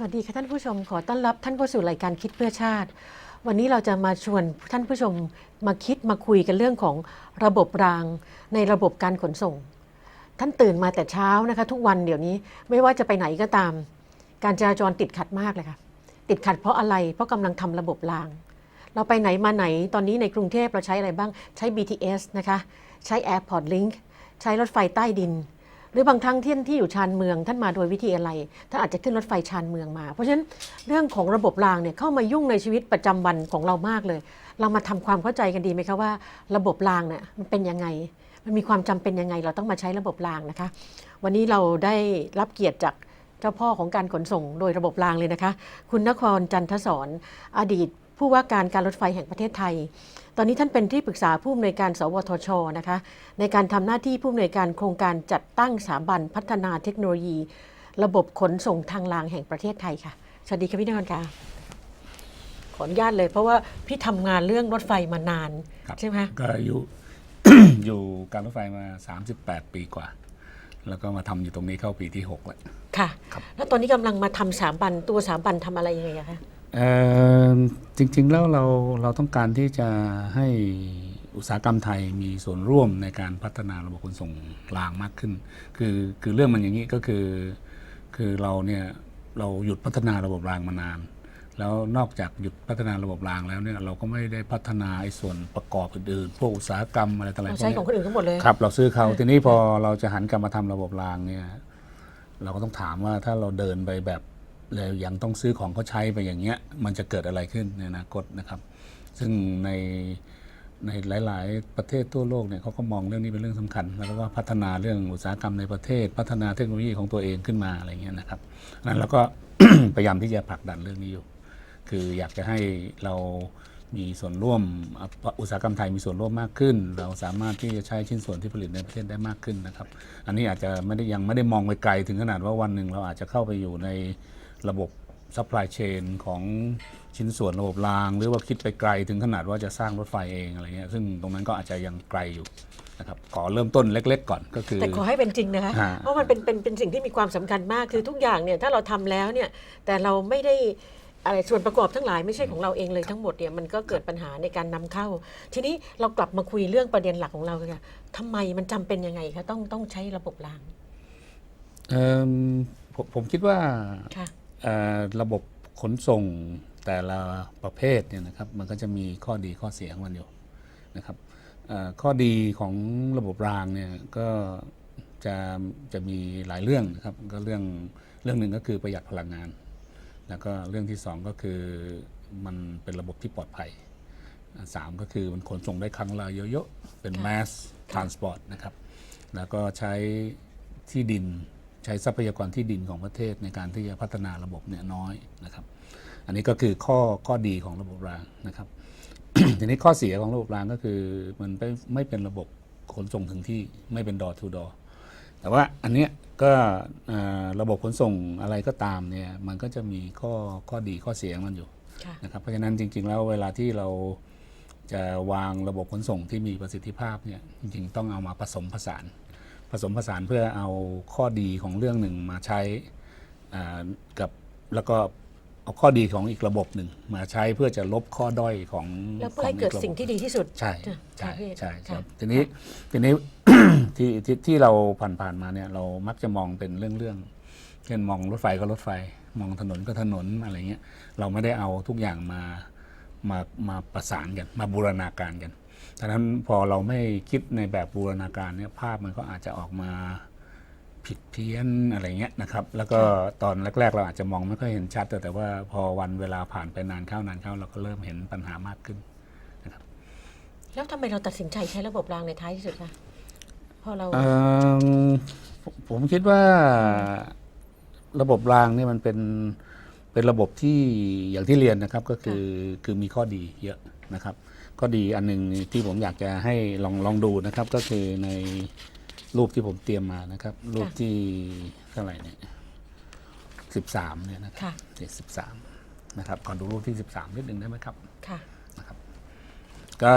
สวัสดีค่ะท่านผู้ชมขอต้อนรับท่านเข้าสู่รายการคิดเพื่อชาติ วันนี้เราจะมาชวนท่านผู้ชมมาคิดมาคุยกันเรื่องของระบบรางในระบบการขนส่ง ท่านตื่นมาแต่เช้านะคะ ทุกวันเดี๋ยวนี้ไม่ว่าจะไปไหนก็ตาม การจราจรติดขัดมากเลยค่ะติดขัดเพราะอะไรเพราะกำลังทำระบบราง เราไปไหนมาไหนตอนนี้ในกรุงเทพเราใช้อะไรบ้างใช้ BTS นะคะใช้ Airport Link ใช้รถไฟใต้ดิน หรือบางครั้งที่ที่อยู่ชานเมือง ท่านมาโดยวิธีอะไรท่านอาจจะขึ้นรถไฟชานเมืองมา เพราะฉะนั้นเรื่องของระบบรางเนี่ยเข้ามายุ่งในชีวิตประจำวันของเรามากเลย เรามาทำความเข้าใจกันดีไหมคะว่า ระบบรางเนี่ยมันเป็นยังไง มันมีความจำเป็นยังไง เราต้องมาใช้ระบบรางนะคะ วันนี้เราได้รับเกียรติจากเจ้าพ่อของการขนส่งโดยระบบรางเลยนะคะ คุณนครจันทศรอดีตผู้ว่าการการรถไฟแห่งประเทศไทย ตอนนี้ท่านเป็นที่ปรึกษาผู้อำนวยการสวทชนะคะ ในการทำหน้าที่ผู้อำนวยการโครงการจัดตั้งสถาบันพัฒนาเทคโนโลยี ระบบขนส่งทางรางแห่งประเทศไทยค่ะ สวัสดีค่ะพี่นครค่ะขออนุญาตเลย เพราะว่าพี่ทำงานเรื่องรถไฟมานานครับใช่ไหมคะก็อยู่อยู่การรถไฟมา 38 ปีกว่า แล้วก็มาทำอยู่ตรงนี้เข้าปีที่6แล้ว ค่ะ ครับ แล้วตอนนี้กำลังมาทำสถาบันตัวสถาบันทำอะไรยังไงอะคะเอ่อ จริงๆแล้วเราเราต้องการที่จะให้อุตสาหกรรมไทยมีส่วนร่วมในการพัฒนาระบบขนส่งรางมากขึ้น คือคือเรื่องมันอย่างนี้ก็คือคือเราเนี่ยเราหยุดพัฒนาระบบรางมานาน แล้วนอกจากหยุดพัฒนาระบบรางแล้วเนี่ยเราก็ไม่ได้พัฒนาไอ้ส่วนประกอบอื่นๆพวกอุตสาหกรรมอะไรต่างๆเราพวกใช้เนี้ยของคนอื่นทั้งหมดเลยครับ เราซื้อเขาทีนี้พอเราจะหันกลับมาทำระบบรางเนี่ยเราก็ต้องถามว่าถ้าเราเดินไปแบบ แล้วยังต้องซื้อของเขาใช้ไปอย่างเงี้ย มันจะเกิดอะไรขึ้นในอนาคตนะครับ ซึ่งในในหลาย ๆ ประเทศทั่วโลกเนี่ยเขาก็มองเรื่องนี้เป็นเรื่องสำคัญ แล้วก็พัฒนาเรื่องอุตสาหกรรมในประเทศ พัฒนาเทคโนโลยีของตัวเองขึ้นมาอะไรเงี้ยนะครับนั้นเราก็พยายามที่จะผลักดันเรื่องนี้อยู่ คืออยากจะให้เรามีส่วนร่วมอุตสาหกรรมไทยมีส่วนร่วมมากขึ้น เราสามารถที่จะใช้ชิ้นส่วนที่ผลิตในประเทศได้มากขึ้นนะครับ อันนี้อาจจะไม่ได้ยังไม่ได้มองไปไกลถึงขนาดว่าวันหนึ่งเราอาจจะเข้าไปอยู่ใน ระบบ supply chain ของชิ้นส่วนระบบราง หรือว่าคิดไปไกลถึงขนาดว่าจะสร้างรถไฟเองอะไรเงี้ยซึ่งตรงนั้นก็อาจจะยังไกลอยู่นะครับขอเริ่มต้นเล็ก ๆ ก่อนก็คือ แต่ขอให้เป็นจริงนะคะฮะเพราะมันเป็นเป็นเป็นสิ่งที่มีความสำคัญมากคือทุกอย่างเนี่ยถ้าเราทำแล้วเนี่ยแต่เราไม่ได้อะไรส่วนประกอบทั้งหลายไม่ใช่ของเราเองเลยทั้งหมดเนี่ยมันก็เกิดปัญหาในการนำเข้า ทีนี้เรากลับมาคุยเรื่องประเด็นหลักของเราเลยค่ะทำไมมันจำเป็นยังไงคะต้องต้องใช้ระบบรางเอิ่มผมผมคิดว่าค่ะเอ่อ ระบบขนส่งแต่ละประเภทเนี่ยนะครับมันก็จะมีข้อดีข้อเสียของมันอยู่นะครับข้อดีของระบบรางเนี่ยก็จะจะมีหลายเรื่องนะครับก็เรื่องเรื่องหนึ่งก็คือประหยัดพลังงาน แล้วก็เรื่องที่สองก็คือมันเป็นระบบที่ปลอดภัยสามก็คือมันขนส่งได้ครั้งละเยอะๆเป็น mass transport นะครับแล้วก็ใช้ที่ดิน ช้ทรัพยากรที่ดินของประเทศในการที่จะพัฒนาระบบเนี่ยน้อยนะครับ อันนี้ก็คือข้อข้อดีของระบบรางนะครับ ทีนี้ข้อเสียของระบบรางก็คือมันไม่ไม่เป็นระบบขนส่งถึงที่ไม่เป็น door to door แต่ว่าอันเนี้ยก็ระบบขนส่งอะไรก็ตามเนี่ยมันก็จะมีข้อข้อดีข้อเสียงมันอยู่นะครับเพราะฉะนั้นจริง ๆ แล้วเวลาที่เราจะวางระบบขนส่งที่มีประสิทธิภาพเนี่ยจริงๆต้องเอามาผสมผสาน ผสมผสานเพื่อเอาข้อดีของเรื่องหนึ่งมาใช้อ่ากับแล้วก็เอาข้อดีของอีกระบบหนึ่งมาใช้เพื่อจะลบข้อด้อยของแล้วเพื่อให้เกิดขออีระบบสิ่งที่ดีที่สุด ใช่ค่ะใช่ค่ะพี่ใช่คค่ะรับทีนี้ทีนี้ที่ที่ที่เราผ่านๆมาเนี่ยเรามักจะมองเป็นเรื่องๆเช่นมองรถไฟก็รถไฟ มองถนนก็ถนนอะไรเงี้ยเราไม่ได้เอาทุกอย่างมามามาประสานกัน มาบูรณาการกัน ดังนั้นพอเราไม่คิดในแบบบูรณาการเนี่ยภาพมันก็อาจจะออกมาผิดเพี้ยนอะไรเงี้ยนะครับ แล้วก็ตอนแรก ๆ เราอาจจะมองไม่ค่อยเห็นชัด แต่แต่ว่าพอวันเวลาผ่านไปนานเข้านานเข้าเราก็เริ่มเห็นปัญหามากขึ้นแล้วทำไมเราตัดสินใจใช้ระบบรางในท้ายที่สุดคะเพราะเราเอิ่มผมผมคิดว่าระบบรางเนี่ยมันเป็นเป็นระบบที่อย่างที่เรียนนะครับก็คือคือมีข้อดีเยอะนะครับ ข้อดีอันหนึ่งที่ผมอยากจะให้ลองลองดูนะครับ ก็คือในรูปที่ผมเตรียมมานะครับ รูปที่เท่าไหร่เนี่ยสิบสามเนี่ยนะครับค่ะสิบสามนะครับก่อนดูรูปที่สิบสามนิดหนึ่งได้ไหมครับค่ะก็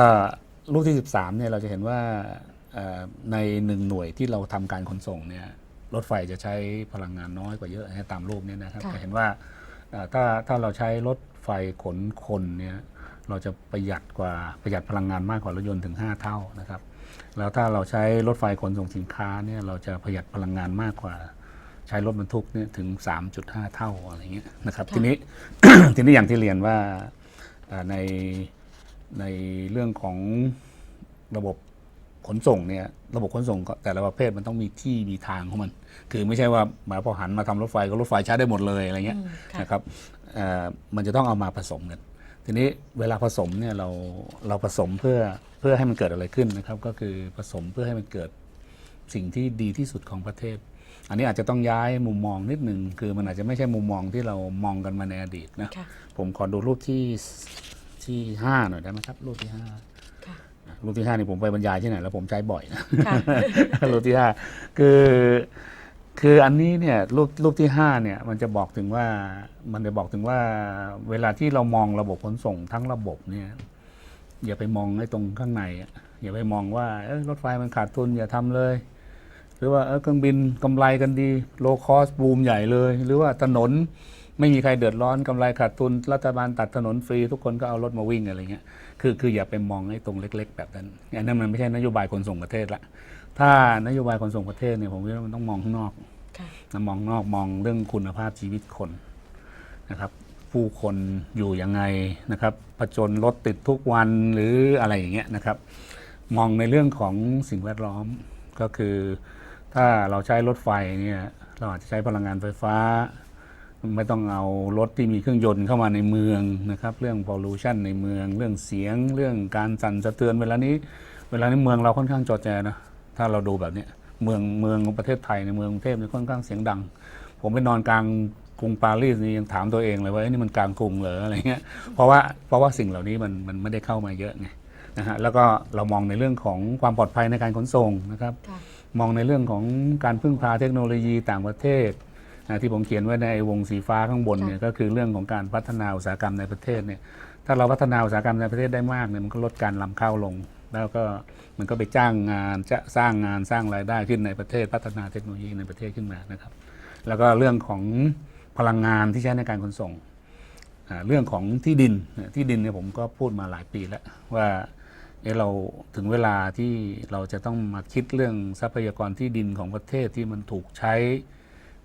รูปที่13เนี่ยเราจะเห็นว่าเอ่อในหนึ่งหน่วยที่เราทำการขนส่งเนี่ยรถไฟจะใช้พลังงานน้อยกว่าเยอะนะตามรูปเนี้นะครับค่ะจะเห็นว่าอ่าถ้าถ้าเราใช้รถไฟขนคนเนี่ย เราจะประหยัดกว่าประหยัดพลังงานมากกว่ารถยนต์ถึง 5 เท่านะครับแล้วถ้าเราใช้รถไฟขนส่งสินค้าเนี่ยเราจะประหยัดพลังงานมากกว่าใช้รถบรรทุกเนี่ยถึง 3.5 เท่าอะไรเงี้ยนะครับค่ะทีนี้ทีนี้อย่างที่เรียนว่าอ่าในในเรื่องของระบบขนส่งเนี่ยระบบขนส่งก็แต่ละประเภทมันต้องมีที่มีทางของมัน คือไม่ใช่ว่าหมายพอหันมาทำรถไฟก็รถไฟใช้ได้หมดเลยอะไรเงี้ยอืมค่ะนะครับเอ่อมันจะต้องเอามาผสมกัน ทีนี้เวลาผสมเนี่ยเราเราผสมเพื่อเพื่อให้มันเกิดอะไรขึ้นนะครับ ก็คือผสมเพื่อให้มันเกิดสิ่งที่ดีที่สุดของประเทศ อันนี้อาจจะต้องย้ายมุมมองนิดหนึ่งคือมันอาจจะไม่ใช่มุมมองที่เรามองกันมาในอดีตนะค่ะ ผมขอดูรูปที่ที่ห้าหน่อยได้ไหมครับ รูปที่ห้าค่ะอะรูปที่ห้านี่ผมไปบรรยายที่ไหนแล้วผมใช้บ่อยนะ ค่ะ รูปที่ห้าคือ คืออันนี้เนี่ยรูปรูปที่ห้าเนี่ยมันจะบอกถึงว่ามันจะบอกถึงว่าเวลาที่เรามองระบบขนส่งทั้งระบบเนี่ยอย่าไปมองไอ้ตรงข้างใน อย่าไปมองว่ารถไฟมันขาดทุนอย่าทำเลย หรือว่าเครื่องบินกำไรกันดีโลคอสบูมใหญ่เลย หรือว่าถนนไม่มีใครเดือดร้อนกำไรขาดทุน รัฐบาลตัดถนนฟรี ทุกคนก็เอารถมาวิ่งอะไรเงี้ยคือคืออย่าไปมองไอ้ตรงเล็ก ๆ แบบนั้นอันนั้นมันไม่ใช่นโยบายขนส่งประเทศละ ถ้านโยบายขนส่งประเทศเนี่ยผมคิดว่ามันต้องมองข้างนอกค่ะนะมองนอกมองเรื่องคุณภาพชีวิตคนนะครับ ผู้คนอยู่ยังไงนะครับผจญรถติดทุกวันหรืออะไรอย่างเงี้ยนะครับ มองในเรื่องของสิ่งแวดล้อมก็คือ ถ้าเราใช้รถไฟเนี่ยเราอาจจะใช้พลังงานไฟฟ้า ไม่ต้องเอารถที่มีเครื่องยนต์เข้ามาในเมืองนะครับเรื่อง pollution ในเมือง เรื่องเสียง เรื่องการสั่นสะเทือนเวลานี้ เวลานี้เมืองเราค่อนข้างจอแจนะ ถ้าเราดูแบบเนี้ยเมืองเมืองของประเทศไทยในเมืองกรุงเทพเนี่ยค่อนข้างเสียงดัง ผมไปนอนกลางกรุงปารีสนี่ยังถามตัวเองเลยว่าเอ้ยนี่มันกลางกรุงเหรออะไรเงี้ยเพราะว่าเพราะว่าสิ่งเหล่านี้มันมันไม่ได้เข้ามาเยอะไงนะฮะแล้วก็เรามองในเรื่องของความปลอดภัยในการขนส่งนะครับค่ะมองในเรื่องของการพึ่งพาเทคโนโลยีต่างประเทศนะที่ผมเขียนไว้ในวงสีฟ้าข้างบนเนี่ยก็คือเรื่องของการพัฒนาอุตสาหกรรมในประเทศเนี่ยถ้าเราพัฒนาอุตสาหกรรมในประเทศได้มากเนี่ยมันก็ลดการลำเข้าลง แล้วก็ มันก็ไปจ้างงานจะสร้างงานสร้างรายได้ขึ้นในประเทศพัฒนาเทคโนโลยีในประเทศขึ้นมานะครับ แล้วก็เรื่องของพลังงานที่ใช้ในการขนส่ง เรื่องของที่ดินที่ดินเนี่ยผมก็พูดมาหลายปีแล้วว่าเอะเราถึงเวลาที่เราจะต้องมาคิดเรื่องทรัพยากรที่ดินของประเทศที่มันถูกใช้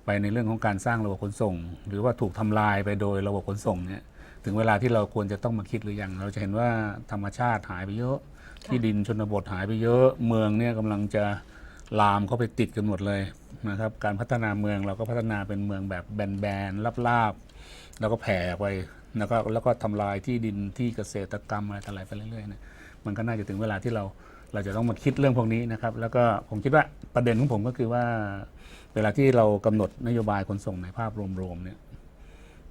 ไปในเรื่องของการสร้างระบบขนส่ง หรือว่าถูกทำลายไปโดยระบบขนส่งเนี่ยถึงเวลาที่เราควรจะต้องมาคิดหรือยังเราจะเห็นว่าธรรมชาติหายไปเยอะ ที่ดินชนบทหายไปเยอะเมืองเนี่ยกำลังจะลามเข้าไปติดกันหมดเลยนะครับการพัฒนาเมืองเราก็พัฒนาเป็นเมืองแบบแบนๆลาบๆแล้วก็แผ่ไปแล้วก็แล้วก็ทำลายที่ดินที่เกษตรกรรมอะไรต่ออะไรไปเรื่อยๆเนี่ยมันก็น่าจะถึงเวลาที่เราเราจะต้องมาคิดเรื่องพวกนี้นะครับ แล้วก็ผมคิดว่าประเด็นของผมก็คือว่า เวลาที่เรากำหนดนโยบายขนส่งในภาพรวมๆเนี่ย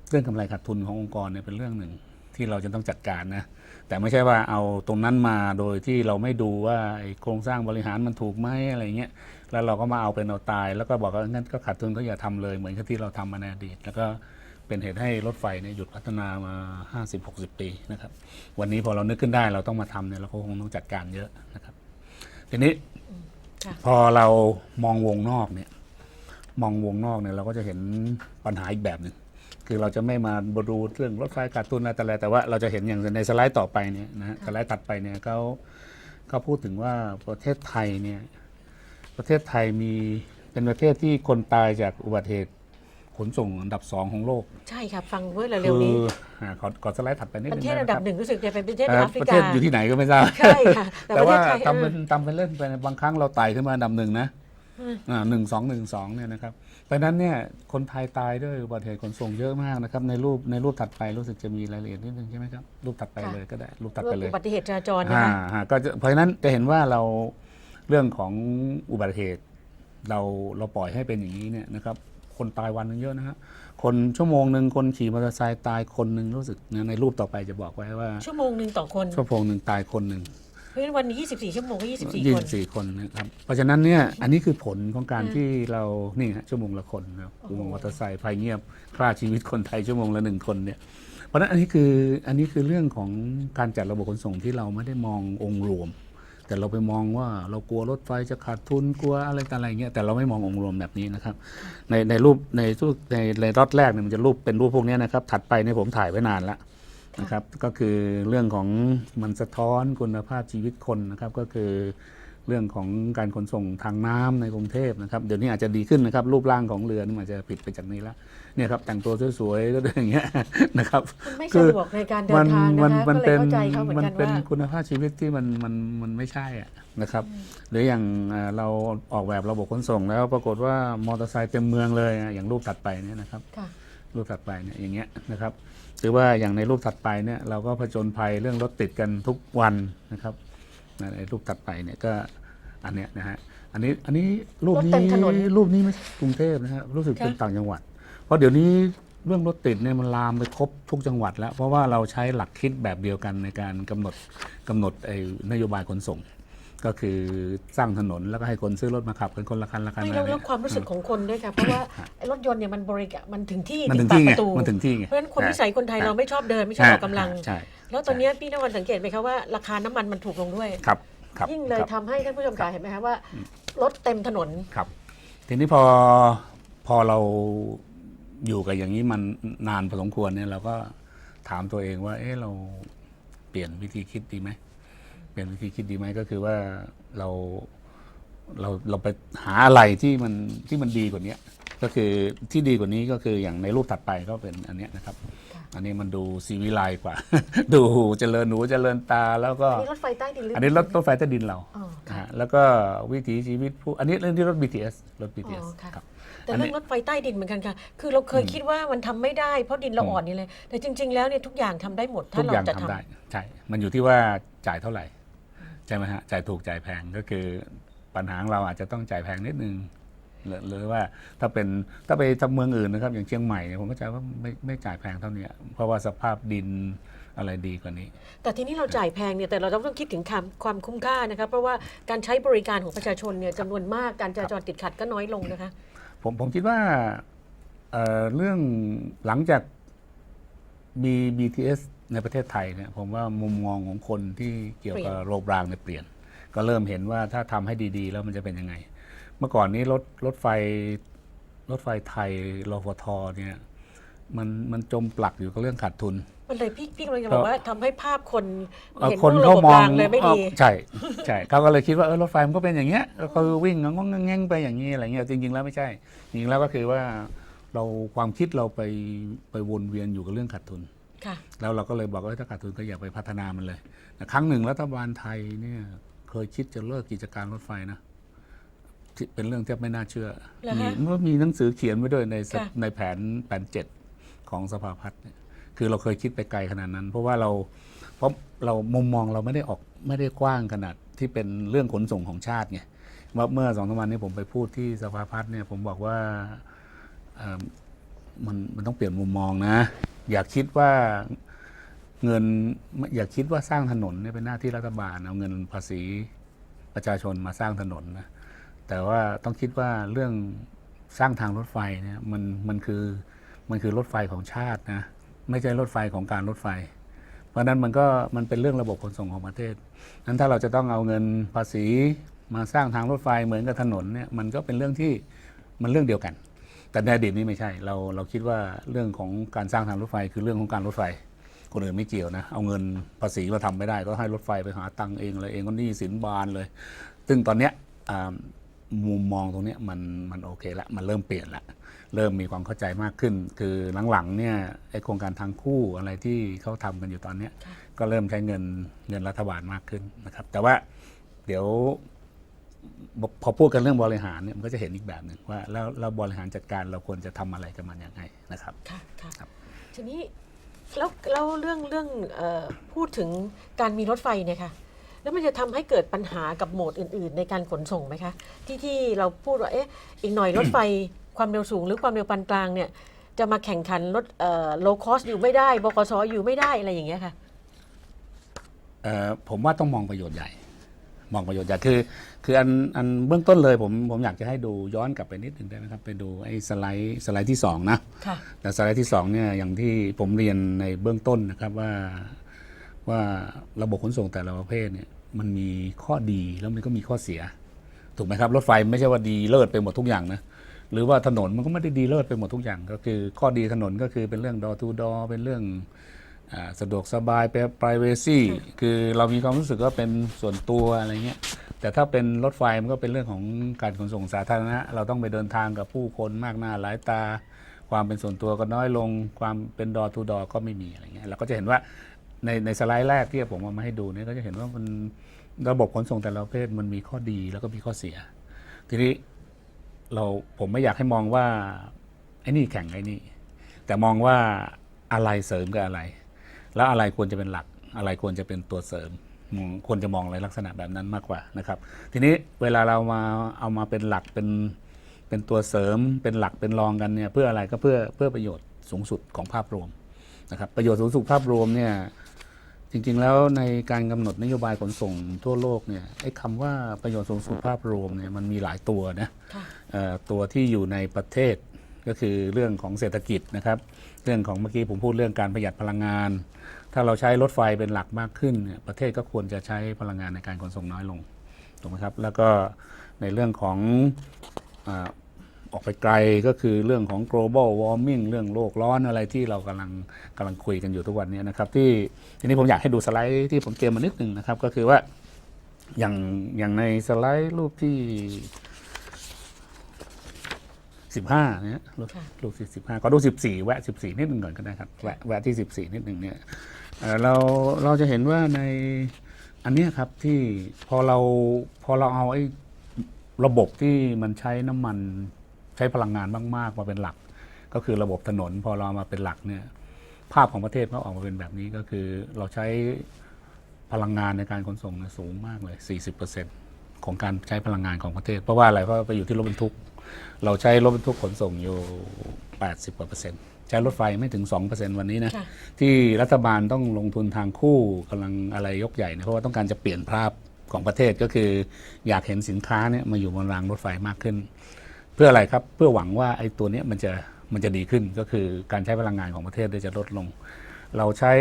เรื่องกำไรขาดทุนขององค์กรเนี่ยเป็นเรื่องหนึ่งที่เราจะต้องจัดการนะ แต่ไม่ใช่ว่าเอาตรงนั้นมาโดยที่เราไม่ดูว่าไอ้โครงสร้างบริหารมันถูกไหมอะไรเงี้ยแล้วเราก็มาเอาเป็นเอาตาย แล้วก็บอกว่างั้นก็ขาดทุนก็อย่าทำเลยเหมือนกับที่เราทำมาในอดีตแล้วก็เป็นเหตุให้รถไฟเนี่ยหยุดพัฒนามา 50-60 ปีนะครับ วันนี้พอเรานึกขึ้นได้เราต้องมาทำเนี่ยเราก็คงต้องจัดการเยอะนะครับ ทีนี้ค่ะพอเรามองวงนอกเนี่ย มองวงนอกเนี่ยเราก็จะเห็นปัญหาอีกแบบหนึ่ง คือเราจะไม่มาบรูเรื่องรถไฟขาดทุนอะไรแต่อะไรแต่ว่าเราจะเห็นอย่างในสไลด์ต่อไปเนี่ยนะฮะสไลด์ตัดไปเนี่ยเขาเขาพูดถึงว่าประเทศไทยเนี่ยประเทศไทยมีเป็นประเทศที่คนตายจากอุบัติเหตุขนส่งอันดับสองของโลก ใช่ค่ะฟังเมื่อคืเร็วๆนี้อ่าขอขอสไลด์ถัดไปนิดปนึระงเทศนะอันดับครับหนึ่งรู้สึกจะเป็นประเทศเอ่อแอฟริประกาเทศอยู่ที่ไหนก็ไม่ทราบใช่ค่ะแต่ว่าประเทศไทยทำเป็นเออทำเป็นเล่นไปบางครั้งเราไต่ขึ้นมาอันดับหนึ่งนะอืมอ่า หนึ่งสองหนึ่งสองเนี่ยนะครับเพราะฉะนั้นเนี่ยคนไทยตายด้วยอุบัติเหตุขนส่งเยอะมากนะครับ ในรูปในรูปถัดไปรู้สึกจะมีรายละเอียดนิดนึงใช่ไหมครับ รูปถัดไปเลยก็ได้ รูปถัดไปเลยอุบัติเหตุจราจรนะอ่าคะฮะก็จะเพราะฉะนั้นจะเห็นว่าเราเรื่องของอุบัติเหตุ เราเราปล่อยให้เป็นอย่างนี้เนี่ยนะครับคนตายวันหนึงเยอะนะฮะ คนชั่วโมงหนึ่งคนขี่มอเตอร์ไซค์ตายคนหนึ่งรู้สึกนะในรูปต่อไปจะบอกไว้ว่า ชั่วโมงหนึ่งต่อคน ชั่วโมงหนึ่งตายคนหนึ่งเพ ราะฉะนั้นวันนี้ 24 ชั่วโมงก็ 24 คนยี่สิบสี่คนนะครับเพราะฉะนั้นเนี่ยอันนี้คือผลของการอืมที่เรานี่ฮะชั่วโมงละคนนะครับโอ้อุโหโมงค์มอเตอร์ไซค์ภัยเงียบฆ่าชีวิตคนไทยชั่วโมงละหนึ่งคนเนี่ยเพราะฉะนั้นอันนี้คืออันนี้คือเรื่องของการจัดระบบขนส่งที่เราไม่ได้มององค์รวม แต่เราไปมองว่าเรากลัวรถไฟจะขาดทุนกลัวอะไรต่ออะไรเงี้ยแต่เราไม่มององค์รวมแบบนี้นะครับ ในในรูปในรูปในในรอดแรกเนี่ยมันจะรูปเป็นรูปพวกเนี้ยนะครับถัดไปเนี่ยผมถ่ายไว้นานแล้ว นะครับก็คือเรื่องของมันสะท้อนคุณภาพชีวิตคนนะครับก็คือเรื่องของการขนส่งทางน้ำในกรุงเทพนะครับเดี๋ยวนี้อาจจะดีขึ้นนะครับรูปร่างของเรือนี่มันอาจจะผิดไปจากนี้แล้วเนี่ยครับแต่งตัวสวยๆก็อย่างเงี้ยนะครับมันไม่คืสะอดวกในการเดินทางนะคะก็เลยเข้าใจเขาเหมือนมักันเป็นว่าคุณภาพชีวิตที่มันมันมันไม่ใช่อะนะครับ หรืออย่างเอ่อเราออกแบบระบบขนส่งแล้วปรากฏว่ามอเตอร์ไซค์เต็มเมืองเลยอะอย่างรูปถัดไปเนี่ยนะครับค่ะ รูปถัดไปเนี่ยอย่างเงี้ยนะครับหรือว่าอย่างในรูปถัดไปเนี่ยเราก็ผจญภัยเรื่องรถติดกันทุกวันนะครับนะในรูปถัดไปเนี่ยก็อันเนี้ยนะฮะอันนี้อันนี้รูปรถนี้เต็มถนน รูปนี้ไม่ใช่กรุงเทพนะฮะรู้สึกเป็นค่ะต่างจังหวัด เพราะเดี๋ยวนี้เรื่องรถติดเนี่ยมันลามไปครบทุกจังหวัดแล้ว เพราะว่าเราใช้หลักคิดแบบเดียวกันในการกำหนดกำหนดไอ้นโยบายขนส่ง ก็คือสร้างถนนแล้วก็ให้คนซื้อรถมาขับกันคนละคันละคันไม่อะไรแล้วเนี่แล้วยความรู้สึกของคนด้วยค่ะเพราะว่าไอ้รถยนต์เนี่ยมันบริการมันถึงที่มันถึงปากที่ไงประตูมันถึงที่ไงเพราะฉะนั้นคนนิสัยคนไทยใช่เราไม่ชอบเดินไม่ชอบออกกำลังใช่แล้วตอนเนี้ยพี่นวันสังเกตไหมคะว่าราคาน้ำมันมันถูกลงด้วยครับครับยิ่งเลยครับทำให้ท่านผู้ชมกาเห็นไหมคะว่ารถเต็มถนนครับ ทีนี้พอพอเราอยู่กับอย่างนี้มันนานพอสมควรเนี่ยเราก็ถามตัวเองว่า เออเราเปลี่ยนวิธีคิดดีไหม เปลี่ยนวิธีคิดดีไหมก็คือว่าเราเราเราไปหาอะไรที่มันที่มันดีกว่านี้ก็คือที่ดีกว่านี้ก็คืออย่างในรูปถัดไปก็เป็นอันเนี้ยนะครับค่ะอันนี้มันดูซีวิไลซ์กว่า ดูเจริญหนูเจริญตาแล้วก็อันนี้รถไฟใต้ดินหรืออัอันนี้รถรถไฟใต้ดินเราอ๋อนะค่ะฮะแล้วก็วิถีชีวิตผู้อันนี้เรื่องที่รถ BTS รถอ๋ BTS อค่ะครับแต่อันนี้เรื่องรถไฟใต้ดินเหมือนกันค่ะ คือเราเคยคิดว่ามันทำไม่ได้เพราะดินเราอ่อนนี่เลย แต่จริง ๆ แล้วเนี่ยทุกอย่างทำได้หมดทุถ้ากเราอย่างจะทำทำได้ใช่ มันอยู่ที่ว่าจ่ายเท่าไหร่ ใช่ไหมฮะจ่ายถูกจ่ายแพงก็คือปัญหาของเราอาจจะต้องจ่ายแพงนิดนึงหรือหรือว่าถ้าเป็นถ้าไปทำเมืองอื่นนะครับ อย่างเชียงใหม่เนี่ยผมก็จะว่าไม่ไม่จ่ายแพงเท่านี้เพราะว่าสภาพดินอะไรดีกว่านี้ แต่ทีนี้เราจ่ายแพงเนี่ยแต่เราต้องคิดถึงความความคุ้มค่านะคะเพราะว่าการใช้บริการของประชาชนเนี่ยจำนวนมากการจราจรติดขัดก็น้อยลงนะคะผมผมคิดว่าเอ่อเรื่องหลังจากมี BTS ในประเทศไทยเนี่ยผมว่ามุมมองของคนที่เกี่ยวกับเปลี่ยนโรครางเนี่ยเปลี่ยน ก็เริ่มเห็นว่าถ้าทำให้ดีๆ แล้วมันจะเป็นยังไง เมื่อก่อนนี้รถรถไฟรถไฟไทยรฟทเนี่ยมันมันจมปลักอยู่กับเรื่องขาดทุน มันเลยพี่พี่กำลังจะบอกว่าทำให้ภาพคนเอ่อเห็นคนระเขาบบมองรางเลยไม่ดีใช่ใช่เขาก็เลยคิดว่าเออรถไฟมันก็เป็นอย่างเงี้ยก็คือวิ่งงงงงๆไปอย่างนี้อะไรเงี้ยจริงๆแล้วไม่ใช่จริงๆแล้วก็คือว่าเราความคิดเราไปไปวนเวียนอยู่กับเรื่องขาดทุนค่ะ แล้วเราก็เลยบอกว่าเอ้ยถ้าขาดทุนก็อย่าไปพัฒนามันเลยแต่ครั้งหนึ่งรัฐบาลไทยเนี่ยเคยคิดจะเลิกกิจการรถไฟนะที่เป็นเรื่องที่ไม่น่าเชื่อเหรอคะมีมันมีหนังสือเขียนไว้ด้วยในสค่ะในแผนแผนเจ็ดของสภาพัฒน์เนี่ยคือเราเคยคิดไปไกลขนาดนั้น เพราะว่าเราเพราะเรามุมมองเราไม่ได้ออกไม่ได้กว้างขนาดที่เป็นเรื่องขนส่งของชาติไงว่าเมื่อสองสามวันนี้ผมไปพูดที่สภาพัฒน์เนี่ยผมบอกว่าเอ่อมันมันต้องเปลี่ยนมุมมองนะ อย่าคิดว่าเงินอย่าคิดว่าสร้างถนนเนี่ยเป็นหน้าที่รัฐบาล เอาเงินภาษีประชาชนมาสร้างถนนนะแต่ว่าต้องคิดว่าเรื่องสร้างทางรถไฟเนี่ยมันมันคือมันคือรถไฟของชาตินะไม่ใช่รถไฟของการรถไฟ เพราะฉะนั้นมันก็มันเป็นเรื่องระบบขนส่งของประเทศนั้นถ้าเราจะต้องเอาเงินภาษีมาสร้างทางรถไฟเหมือนกับถนนเนี่ยมันก็เป็นเรื่องที่มันเรื่องเดียวกัน แต่ในอดีตนี้ไม่ใช่เราเราคิดว่าเรื่องของการสร้างทางรถไฟคือเรื่องของการรถไฟ คนอื่นไม่เกี่ยวนะ เอาเงินภาษีมาทำไม่ได้ ก็ให้รถไฟไปหาตังค์เองเลยเองก็หนี้สินบานเลย ซึ่งตอนเนี้ยอ่ามุมมองตรงเนี้ยมันมันโอเคละมันเริ่มเปลี่ยนละเริ่มมีความเข้าใจมากขึ้น คือหลังๆเนี่ยไอโครงการทางคู่อะไรที่เขาทำกันอยู่ตอนเนี้ยค่ะก็เริ่มใช้เงินเงินรัฐบาลมากขึ้นนะครับ แต่ว่าเดี๋ยว พอพูดกันเรื่องบริหารเนี่ยมันก็จะเห็นอีกแบบหนึ่งว่าแล้วเราบริหารจัดการเราควรจะทำอะไรกับมันยังไงนะครับค่ะค่ะครับทีนี้แล้วแล้วเรื่องเรื่องเออพูดถึงการมีรถไฟเนี่ยค่ะแล้วมันจะทำให้เกิดปัญหากับโหมดอื่น ๆ ในการขนส่งไหมคะ ที่ที่เราพูดว่าเอ๊ะอีกหน่อยรถไฟความเร็วสูง หรือความเร็วปานกลางเนี่ยจะมาแข่งขันรถเอ่อ low cost อยู่ไม่ได้บกสอยู่ไม่ได้อะไรอย่างเงี้ยค่ะเอ่อผมว่าต้องมองประโยชน์ใหญ่ มองประโยชน์ใหญ่คือ คืออันอันเบื้องต้นเลยผมผมอยากจะให้ดูย้อนกลับไปนิดหนึ่งได้ไหมครับ ไปดูไอ้สไลด์สไลด์ที่สองนะค่ะแต่สไลด์ที่สองเนี่ยอย่างที่ผมเรียนในเบื้องต้นนะครับว่าว่าระบบขนส่งแต่ละประเภทเนี่ยมันมีข้อดีแล้วมันก็มีข้อเสีย ถูกไหมครับ รถไฟไม่ใช่ว่าดีเลิศไปหมดทุกอย่างนะหรือว่าถนนมันก็ไม่ได้ดีเลิศไปหมดทุกอย่าง ก็คือข้อดีถนนก็คือเป็นเรื่อง door to door เป็นเรื่องอา สะดวกสบายเป็น privacy คือเรามีความรู้สึกว่าเป็นส่วนตัวอะไรเงี้ยแต่ถ้าเป็นรถไฟมันก็เป็นเรื่องของการขนส่งสาธารณะ เราต้องไปเดินทางกับผู้คนมากหน้าหลายตา ความเป็นส่วนตัวก็น้อยลง ความเป็นดอทูดอก็ไม่มีอะไรเงี้ยเราก็จะเห็นว่าในในสไลด์แรกที่ผมเอามาให้ดูเนี่ยก็จะเห็นว่ามันระบบขนส่งแต่ละประเภทมันมีข้อดีแล้วก็มีข้อเสีย ทีนี้เราผมไม่อยากให้มองว่าไอ้นี่แข่งไอ้นี่แต่มองว่าอะไรเสริมกับอะไร แล้วอะไรควรจะเป็นหลัก อะไรควรจะเป็นตัวเสริมมองควรจะมองอะไรลักษณะแบบนั้นมากกว่านะครับ ทีนี้เวลาเรามาเอามาเป็นหลักเป็นเป็นตัวเสริมเป็นหลักเป็นรองกันเนี่ยเพื่ออะไรก็เพื่อเพื่อประโยชน์สูงสุดของภาพรวมนะครับประโยชน์สูงสุดภาพรวมเนี่ยจริงๆแล้วในการกำหนดนโยบายขนส่งทั่วโลกเนี่ยไอ้คำว่าประโยชน์สูงสุดภาพรวมเนี่ยมันมีหลายตัวนะค่ะเอ่อตัวที่อยู่ในประเทศ ก็คือเรื่องของเศรษฐกิจนะครับ เรื่องของเมื่อกี้ผมพูดเรื่องการประหยัดพลังงาน ถ้าเราใช้รถไฟเป็นหลักมากขึ้นเนี่ยประเทศก็ควรจะใช้พลังงานในการขนส่งน้อยลงถูกไหมครับ แล้วก็ในเรื่องของอออกไปไกลก็คือเรื่องของ global warming เรื่องโลกร้อนอะไรที่เรากำลังกำลังคุยกันอยู่ทุกวันนี้นะครับ ที่ทีนี้ผมอยากให้ดูสไลด์ที่ผมเตรียมมานิดหนึ่งนะครับ ก็คือว่าอย่างอย่างในสไลด์รูปที่ สิบห้าเนี่ยรูปค่ะรูปที่สิบห้าก็ดูสิบสี่แวะสิบสี่นิดหนึ่งก่อนก็ได้ครับแวะแวะที่สิบสี่นิดหนึ่งเนี่ยเอ่อเราเราจะเห็นว่าในอันเนี้ยครับที่พอเราพอเราเอาไอ้ระบบที่มันใช้น้ำมันใช้พลังงานมากๆมาเป็นหลัก ก็คือระบบถนน พอเราเอามาเป็นหลักเนี่ยภาพของประเทศก็ออกมาเป็นแบบนี้ก็คือเราใช้พลังงานในการขนส่งเนี่ยสูงมากเลย 40%ของการใช้พลังงานของประเทศ เพราะว่าอะไรเพราะว่าไปอยู่ที่รถบรรทุก เราใช้รถบรรทุกขนส่งอยู่ 80กว่าเปอร์เซ็นต์ใช้รถไฟไม่ถึง 2%วันนี้นะ ค่ะที่รัฐบาลต้องลงทุนทางคู่กำลังอะไรยกใหญ่นะเพราะว่าต้องการจะเปลี่ยนภาพของประเทศก็คืออยากเห็นสินค้าเนี่ยมาอยู่บนรางรถไฟมากขึ้น เพื่ออะไรครับเพื่อหวังว่าไอ้ตัวเนี้ยมันจะมันจะดีขึ้นก็คือการใช้พลังงานของประเทศได้จะลดลง เราใช้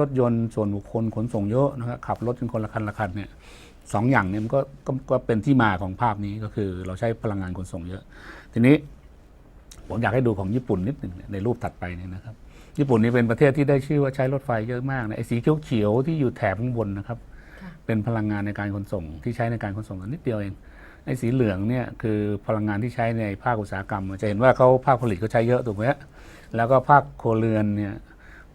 รถยนต์ส่วนบุคคลขนส่งเยอะนะครับขับรถกันคนละคันละคันเนี่ย สองอย่างเนี่ยมันก็ก็ก็เป็นที่มาของภาพนี้ก็คือเราใช้พลังงานขนส่งเยอะ ทีนี้ผมอยากให้ดูของญี่ปุ่นนิดหนึ่งเนี่ยในรูปถัดไปเนี่ยนะครับ ญี่ปุ่นนี่เป็นประเทศที่ได้ชื่อว่าใช้รถไฟเยอะมากนะไอ้สีเขียวๆที่อยู่แถบข้างบนนะครับ ค่ะ เป็นพลังงานในการขนส่งที่ใช้ในการขนส่งกันนิดเดียวเองไอ้สีเหลืองเนี่ยคือพลังงานที่ใช้ในภาคอุตสาหกรรม จะเห็นว่าเขาภาคผลิตเขาใช้เยอะถูกไหมฮะแล้วก็ภาคครัวเรือนเนี่ย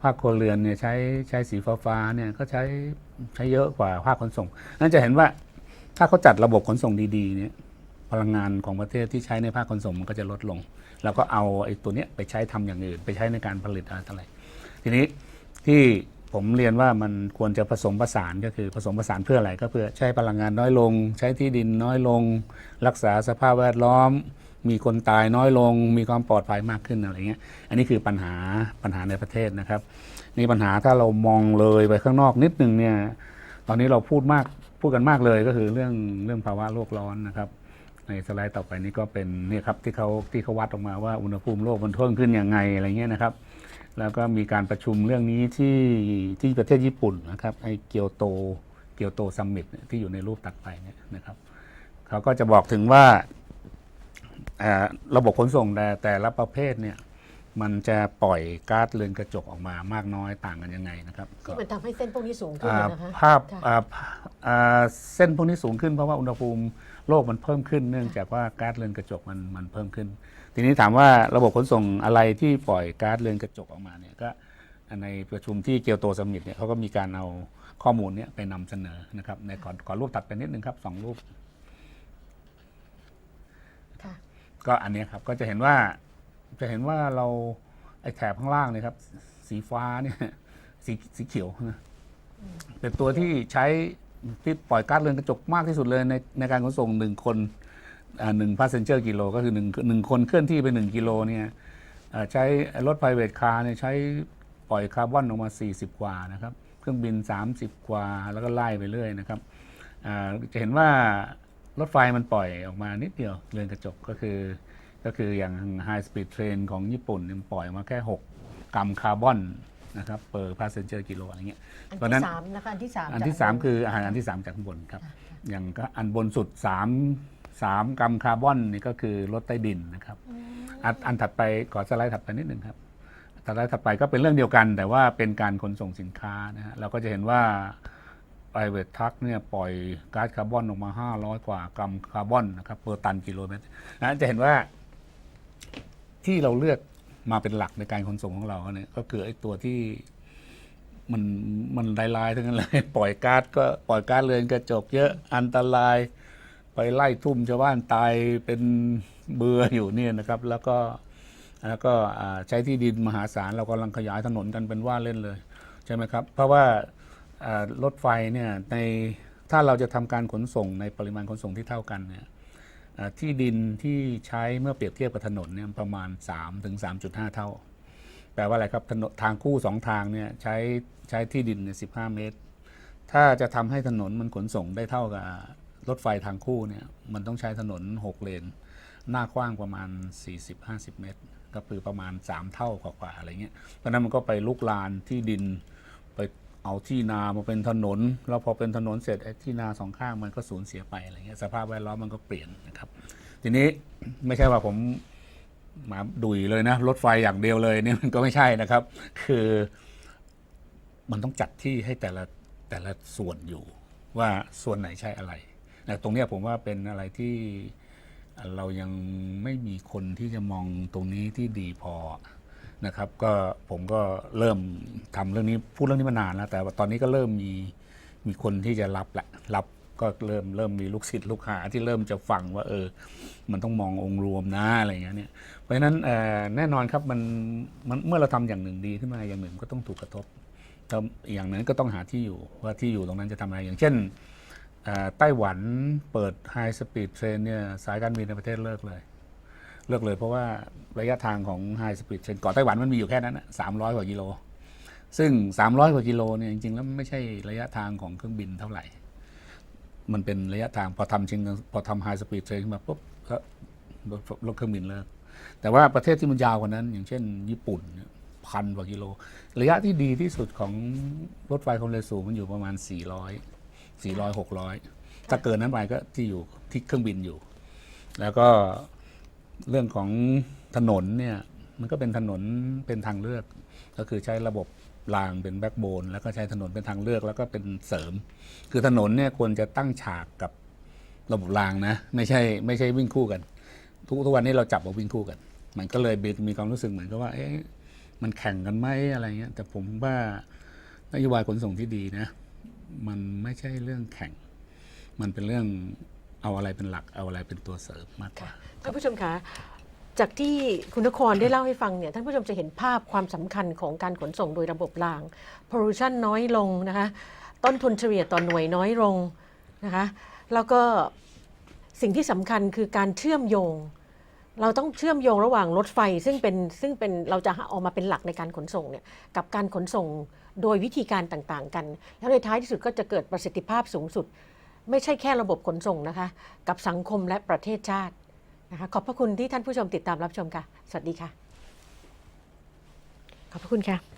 ภาคครัวเรือนเนี่ยใช้ใช้สีฟ้าๆเนี่ยก็ใช้ใช้เยอะกว่าภาคขนส่งนั่นจะเห็นว่าถ้าเขาจัดระบบขนส่งดีๆเนี่ยพลังงานของประเทศที่ใช้ในภาคขนส่งมันก็จะลดลง แล้วก็เอาไอ้ตัวเนี้ยไปใช้ทำอย่างอื่น ไปใช้ในการผลิตอะไรต่ออะไรทีนี้ที่ผมเรียนว่ามันควรจะผสมผสานก็คือผสมผสานเพื่ออะไรก็เพื่อใช้พลังงานน้อยลง ใช้ที่ดินน้อยลง รักษาสภาพแวดล้อม มีคนตายน้อยลง มีความปลอดภัยมากขึ้นอะไรเงี้ย อันนี้คือปัญหาปัญหาในประเทศนะครับ นี่ปัญหาถ้าเรามองเลยไปข้างนอกนิดนึงเนี่ย ตอนนี้เราพูดมากพูดกันมากเลยก็คือเรื่องเรื่องภาวะโลกร้อนนะครับในสไลด์ต่อไปนี้ก็เป็นเนี่ยครับที่เขาที่เขาวัดออกมาว่าอุณหภูมิโลกมันเพิ่มขึ้นยังไงอะไรเงี้ยนะครับ แล้วก็มีการประชุมเรื่องนี้ที่ที่ประเทศญี่ปุ่นนะครับไอเกียวโตเกียวโตซัมมิตที่อยู่ในรูปตัดไปเนี่ยนะครับเขาก็จะบอกถึงว่า ระบบขนส่งแต่แต่ละประเภทเนี่ยมันจะปล่อยก๊าซเรือนกระจกออกมามากน้อยต่างกันยังไงนะครับก็ที่มันทำให้เส้นพวกนี้สูงขึ้นอ่าน่ะนะคะภาพค่ะอ่าอ่าเส้นพวกนี้สูงขึ้นเพราะว่าอุณหภูมิโลกมันเพิ่มขึ้น เนื่องจากว่าก๊าซเรือนกระจกมันมันเพิ่มขึ้น ทีนี้ถามว่าระบบขนส่งอะไรที่ปล่อยก๊าซเรือนกระจกออกมาเนี่ยก็ในประชุมที่เกียวโตสมิตเนี่ยเขาก็มีการเอาข้อมูลเนี้ยไปนำเสนอนะครับในขอขอรูปตัดไปนิดนึงครับสองรูป ค่ะ ก็อันนี้ครับก็จะเห็นว่าจะเห็นว่าเราไอ้แถบข้างล่างเนี่ยครับ สีฟ้าเนี่ยสีสีเขียวนะเป็นตัวที่ใช้ที่ปล่อยก๊าซเรือนกระจกมากที่สุดเลยในในการขนส่งหนึ่งคนอ่าหนึ่งพาสเซนเจอร์กิโลก็คือหนึ่งหนึ่งคนเคลื่อนที่ไปหนึ่งกิโลเนี่ยใช้รถไฟเวทคาร์เนี่ยใช้ปล่อยคาร์บอนออกมา 40 กว่านะครับ เครื่องบิน 30 กว่าแล้วก็ไล่ไปเรื่อยนะครับจะเห็นว่า รถไฟมันปล่อยออกมานิดเดียวเรือนกระจกก็คือ ก็คืออย่าง High Speed Train ของญี่ปุ่นเนี่ยปล่อยมาแค่ 6 กรัมคาร์บอนนะครับ per passenger กิโลอะไรเงี้ยอันเพราะฉะนั้ที่นสามนะคะอันที่สามอันที่จาก3คืออาหารอันที่3จากข้างบนครับ อย่างก็อันบนสุด3 3กรัมคาร์บอนนี่ก็คือลดใต้ดินนะครับอันอันถัดไปขอสไลด์ถัดไปนิดนึงครับสไลด์ถัดไปก็เป็นเรื่องเดียวกัน แต่ว่าเป็นการขนส่งสินค้านะฮะเราก็จะเห็นว่า private truck เนี่ยปล่อยก๊าซคาร์บอนออกมา 500 กว่ากรัมคาร์บอนนะครับเปอร์ตันกิโลเมตรนะจะเห็นว่าที่เราเลือกมาเป็นหลักในการขนส่งของเราเนี่ยก็คือไอ้ตัวที่มันมันลายๆทั้งนั้นเลยปล่อยก๊าซก็ปล่อยก๊าซเรือนกระจกเยอะอันตราย ไปไล่ทุ่มชาวบ้านตายเป็นเบื่ออยู่เนี่ยนะครับ แล้วก็แล้วก็ใช้ที่ดินมหาศาลเรากำลังขยายถนนกันเป็นว่าเล่นเลย ใช่ไหมครับ เพราะว่า รถไฟเนี่ยในถ้าเราจะทำการขนส่งในปริมาณขนส่งที่เท่ากันเนี่ยที่ดินที่ใช้เมื่อเปรียบเทียบกับถนนเนี่ยประมาณ 3 ถึง 3.5 เท่า แปลว่าอะไรครับถนนทางคู่สองทางเนี่ยใช้ใช้ที่ดินเนี่ย15 เมตร ถ้าจะทำให้ถนนมันขนส่งได้เท่ากับรถไฟทางคู่เนี่ยมันต้องใช้ถนน 6 เลน หน้ากว้างประมาณ 40-50 เมตร ก็คือประมาณ 3 เท่ากว่าๆอะไรเงี้ยเพราะนั้นมันก็ไปลุกลานที่ดิน เอาที่นามาเป็นถนน แล้วพอเป็นถนนเสร็จไอ้ที่นาสองข้างมันก็สูญเสียไปอะไรเงี้ยสภาพแวดล้อมมันก็เปลี่ยนนะครับ ทีนี้ไม่ใช่ว่าผมมาดุยเลยนะรถไฟอย่างเดียวเลยเนี่ยมันก็ไม่ใช่นะครับ คือมันต้องจัดที่ให้แต่ละแต่ละส่วนอยู่ว่าส่วนไหนใช้อะไรนะตรงนี้ผมว่าเป็นอะไรที่เรายังไม่มีคนที่จะมองตรงนี้ที่ดีพอ นะครับก็ผมก็เริ่มทำเรื่องนี้พูดเรื่องนี้มานานแล้วแต่ว่าตอนนี้ก็เริ่มมีมีคนที่จะรับแหละรับก็เริ่มเริ่มมีลูกศิษย์ลูกหาที่เริ่มจะฟังว่าเออ มันต้องมององค์รวมนะอะไรอย่างเงี้ยเนี่ยเพราะฉะนั้นแน่นอนครับมันมันเมื่อเราทำอย่างหนึ่งดีขึ้นมาอย่างหนึ่งก็ต้องถูกกระทบแล้วอย่างนั้นก็ต้องหาที่อยู่ว่าที่อยู่ตรงนั้นจะทำอะไรอย่างเช่นไต้หวันเปิดไฮสปีดเทรนเนี่ยสายการบินในประเทศเลิกเลย เลิกเลยเพราะว่าระยะทางของไฮสปีดเทรนก่อนไต้หวันมันมีอยู่แค่นั้นสามร้อยกว่ากิโล ซึ่ง 300 กว่ากิโลเนี่ยจริงๆ แล้วไม่ใช่ระยะทางของเครื่องบินเท่าไหร่ มันเป็นระยะทางพอทำจริงพอทำไฮสปีดเทรนขึ้นมาปุ๊บก็รถเครื่องบินเลิกแต่ว่าประเทศที่มันยาวกว่านั้น อย่างเช่น ญี่ปุ่นพันกว่ากิโล ระยะที่ดีที่สุดของรถไฟความเร็วสูงมันอยู่ประมาณ 400 400 600 ถ้าเกินนั้นไปก็ที่อยู่ที่เครื่องบินอยู่ แล้วก็ เรื่องของถนนเนี่ยมันก็เป็นถนนเป็นทางเลือก ก็คือใช้ระบบรางเป็นแบ็กโบนแล้วก็ใช้ถนนเป็นทางเลือกแล้วก็เป็นเสริม คือถนนเนี่ยควรจะตั้งฉากกับระบบรางนะ ไม่ใช่ไม่ใช่วิ่งคู่กัน ทุกทุกวันนี้เราจับมาวิ่งคู่กัน มันก็เลยมีความรู้สึกเหมือนกับว่า เอ๊ะมันแข่งกันไหมอะไรเงี้ยแต่ผมว่านโยบายขนส่งที่ดีนะ มันไม่ใช่เรื่องแข่ง มันเป็นเรื่อง เอาอะไรเป็นหลักเอาอะไรเป็นตัวเสริมมากกว่าท่านผู้ชมคะจากที่คุณนครได้เล่าให้ฟังเนี่ยท่านผู้ชมจะเห็นภาพความสำคัญของการขนส่งโดยระบบราง pollution น้อยลงนะคะ ต้นทุนเฉลี่ยต่อหน่วยน้อยลงนะคะ แล้วก็สิ่งที่สำคัญคือการเชื่อมโยง เราต้องเชื่อมโยงระหว่างรถไฟ ซึ่งเป็นซึ่งเป็นเราจะเอามาเป็นหลักในการขนส่งเนี่ยกับการขนส่งโดยวิธีการต่างๆ กัน แล้วในท้ายที่สุดก็จะเกิดประสิทธิภาพสูงสุด ไม่ใช่แค่ระบบขนส่งนะคะ กับสังคมและประเทศชาตินะคะขอบพระคุณที่ท่านผู้ชมติดตามรับชมค่ะ สวัสดีค่ะ ขอบพระคุณค่ะ